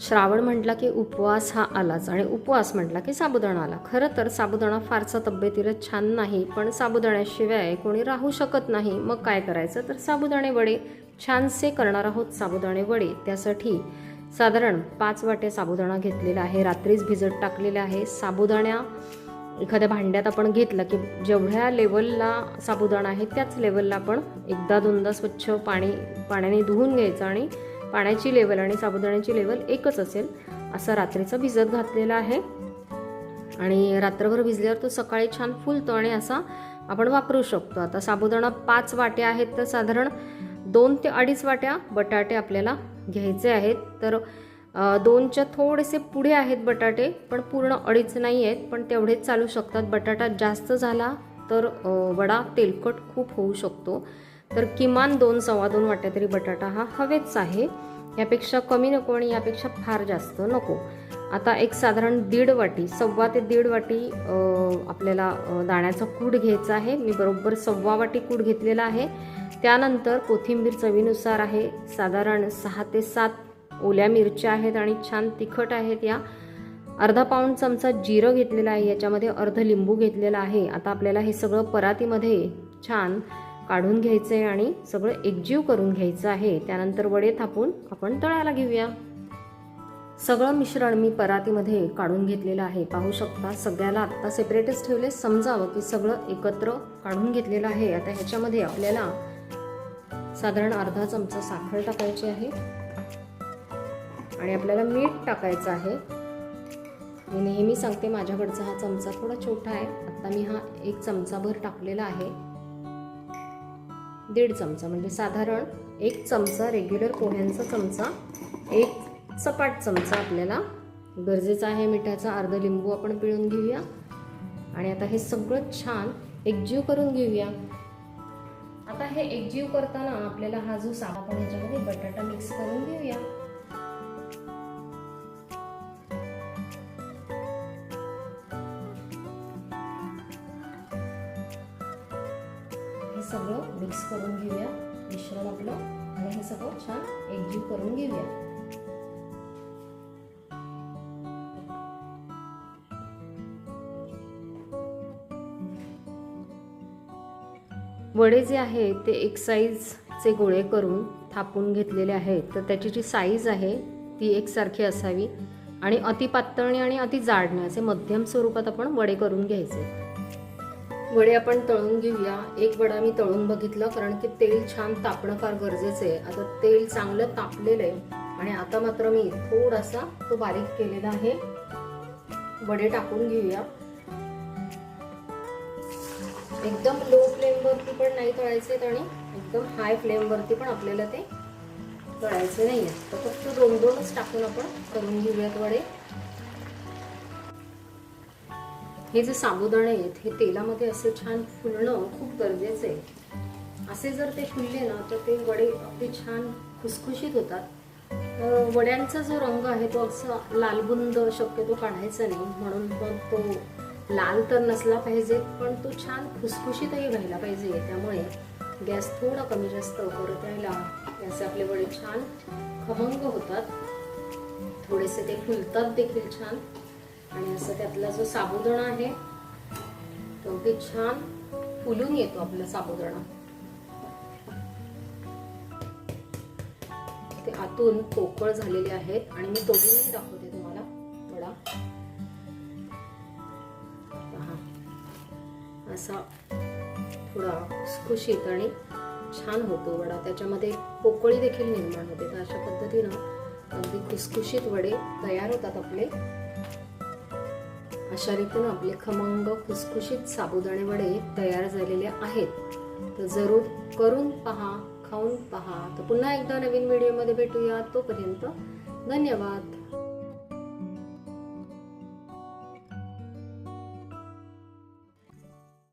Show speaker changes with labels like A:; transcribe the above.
A: श्रावण म्हटला की उपवास हा आलाच आणि उपवास म्हटला की साबुदाणा आला. खरं तर साबुदाणा फारसा तब्येतीला छान नाही पण साबुदाण्याशिवाय कोणी राहू शकत नाही. मग काय करायचं? तर साबुदाणे वडे. छानसे करणार आहोत साबुदाणे वडे. त्यासाठी साधारण पाच वाटे साबुदाणा घेतलेला आहे. रात्रीच भिजत टाकलेला आहे. साबुदाण्या एखाद्या भांड्यात आपण घेतलं की जेवढ्या लेवलला साबुदाणा आहे त्याच लेवलला आपण एकदा दोनदा स्वच्छ पाणी पाण्याने धुवून घ्यायचं आणि पाण्याची लेवल आणि साबुदाण्याची लेवल एकच असेल असा रात्रीचा भिजत घातलेला आहे. आणि रात्रभर भिजल्यावर तो सकाळी छान फुलतो आणि असा आपण वापरू शकतो. आता साबुदाणा पाच वाट्या आहेत तर साधारण दोन ते अडीच वाट्या बटाटे आपल्याला घ्यायचे आहेत. तर दोनच्या थोडेसे पुढे आहेत बटाटे पण पूर्ण अडीच नाही आहेत पण तेवढेच चालू शकतात. बटाटा जास्त झाला तर वडा तेलकट खूप होऊ शकतो. तर किमान दोन सव्वा दोन वाट्या तरी बटाटा हा हवेच आहे. यापेक्षा कमी नको आणि यापेक्षा फार जास्त नको. आता एक साधारण दीड वाटी सव्वा ते दीड वाटी आपल्याला दाण्याचा कूट घ्यायचा आहे. मी बरोबर सव्वा वाटी कूट घेतलेला आहे. त्यानंतर कोथिंबीर चवीनुसार आहे. साधारण सहा ते सात ओल्या मिरच्या आहेत आणि छान तिखट आहेत या. अर्धा पाऊंड चमचा जिरं घेतलेला आहे. याच्यामध्ये अर्ध लिंबू घेतलेला आहे. आता आपल्याला हे सगळं परातीमध्ये छान काढून घ्यायचं आहे आणि सगळं एकजीव करून घ्यायचं आहे. त्यानंतर वडे थापून आपण तळायला घेऊया. सगळं मिश्रण मी परातीमध्ये काढून घेतलेलं आहे. पाहू शकता सगळ्याला आत्ता सेपरेटच ठेवले. समजावं की सगळं एकत्र काढून घेतलेलं आहे. आता ह्याच्यामध्ये आपल्याला साधारण अर्धा चमचा साखर टाकायची आहे. आणि आपल्याला मीठ टाकायचं आहे. मी नेहमी सांगते माझ्याकडचा हा चमचा थोडा छोटा आहे. आत्ता मी हा एक चमचाभर टाकलेला आहे. दीड चमचा म्हणजे साधारण एक चमचा रेग्युलर पोह्यांचा चमचा एक सपाट चमचा आपल्याला गरजेचा आहे. मिठाचा अर्ध लिंबू आपण पिळून घेऊया. आणि आता हे सगळं छान एकजीव करून घेऊया. आता हे एकजीव करताना आपल्याला हा जो साबा आपण ह्याच्यामध्ये बटाटा मिक्स करून घेऊया. सगळं मिक्स करून घेऊया. मिश्रण आपलं आणि हे सगळं छान एकजीव करून घेऊया. वडे जे आहे ते एक साईजचे गोळे करून थापून घेतलेले आहेत. तर त्याची जी साईज आहे ती एकसारखी असावी. आणि अति पातळणी आणि अति जाडणे असे मध्यम स्वरूपात आपण वडे करून घ्यायचे. वडे आपण तळून घेऊया. एक वडा मी तळून बघितलं कारण की तेल छान तापणं फार गरजेचं आहे. आता तेल चांगलं तापलेलं आहे. आणि आता मात्र मी थोडासा तो बारीक केलेला आहे. वडे टाकून घेऊया. एकदम लो फ्लेमवरती पण नाही तळायचे आणि एकदम हाय फ्लेमवरती पण आपल्याला ते तळायचे नाही आहे तर फक्त दोन दोनच टाकून आपण करून घेऊयात वडे. हे जे साबुदाणे आहेत हे तेलामध्ये असे छान फुलणं खूप गरजेचं आहे. असे जर ते फुलले ना तर ते वडे अगदी छान खुसखुशीत होतात. वड्यांचा जो रंग आहे तो असं लालबुंद शक्यतो काढायचा नाही. म्हणून मग तो लाल तर नसला पाहिजे पण तो छान खुसखुशीतही व्हायला पाहिजे. त्यामुळे गॅस थोडा कमी जास्त करत राहिला याचे आपले वडे छान खमंग होतात. थोडेसे ते फुलतात देखील छान. आणि असं त्यातला जो साबुदाणा आहे तो अगदी छान फुलून येतो आपला साबुदाणा. ते आतून पोकळ झालेले आहेत आणि मी तोडूनही दाखवते तुम्हाला. वडा पहा. असा थोडा खुशखुशीत आणि छान होतो वडा. त्याच्यामध्ये पोकळी देखील निर्माण होते. तर अशा पद्धतीनं अगदी खुसखुशीत वडे तयार होतात आपले. अशा रीतीनं आपले खमंग खुसखुशीत साबुदाणे वडे तयार झालेले आहेत. तर जरूर करून पहा खाऊन पहा. तर पुन्हा एकदा नवीन व्हिडिओमध्ये भेटूया. तोपर्यंत धन्यवाद.